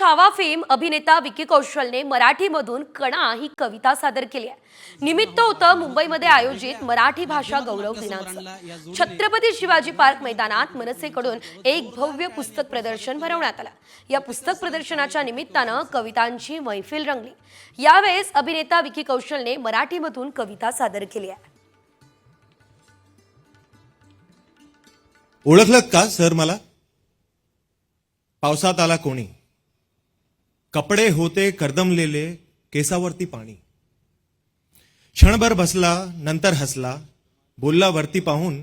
Chhava fame अभिनेता विकी कौशलने मराठीमधून कणा ही कविता सादर केली आहे. निमित्त होतं मुंबईमध्ये आयोजित मराठी भाषा गौरव दिनाचं. छत्रपती शिवाजी पार्क मैदानात मनसेकडून एक भव्य पुस्तक प्रदर्शन भरवण्यात आलं. या पुस्तक प्रदर्शनाच्या निमित्तानं कवितांची मैफिल रंगली. यावेळेस अभिनेता विकी कौशलने मराठीमधून कविता सादर केली आहे. ओळखलं का सर मला? पावसात आला कोणी? कपडे होते कर्दमलेले केसावरती पाणी. क्षणभर बसला नंतर हसला बोलला वरती पाहून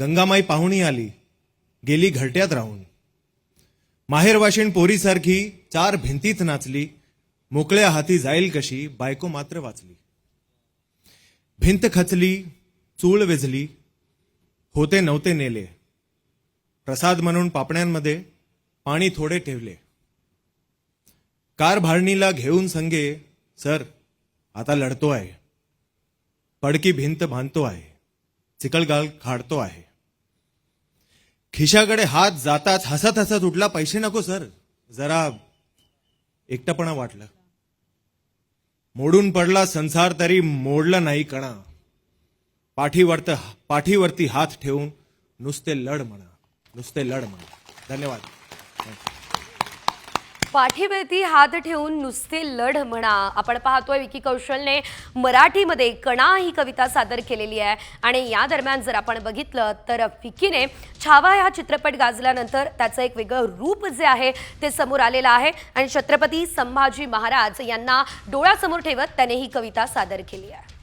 गंगामाई पाहुणी आली गेली घरट्यात राहून. माहेरवाशीण पोरीसारखी चार भिंतीत नाचली मोकळ्या हाती जाईल कशी बायको मात्र वाचली. भिंत खचली चूळ वेझली होते नव्हते नेले. प्रसाद म्हणून पापण्यांमध्ये पाणी थोडे ठेवले. कार भारणीला घेऊन संगे सर आता लढतो आहे. पडकी भिंत बांधतो आहे. चिकलगाल खाडतो आहे. खिशाकडे हात जाताच हसत हसत उठला पैसे नको सर. जरा एकटपणा वाटलं. मोडून पडला संसार तरी मोडला नाही कणा. पाठीवरत पाठीवरती हात ठेवून नुसते लढ म्हणा. नुसते लढ म्हणा. धन्यवाद. पाठीवरती हात ठेवून नुसते लढ म्हणा. आपण पाहतोय विकी कौशलने मराठीमध्ये कणा ही कविता सादर केलेली आहे. आणि या दरम्यान जर आपण बघितलं तर विकीने छावा हा चित्रपट गाजल्यानंतर त्याचं एक वेगळं रूप जे आहे ते समोर आलेलं आहे. आणि छत्रपती संभाजी महाराज यांना डोळ्यासमोर ठेवत त्याने ही कविता सादर केली आहे.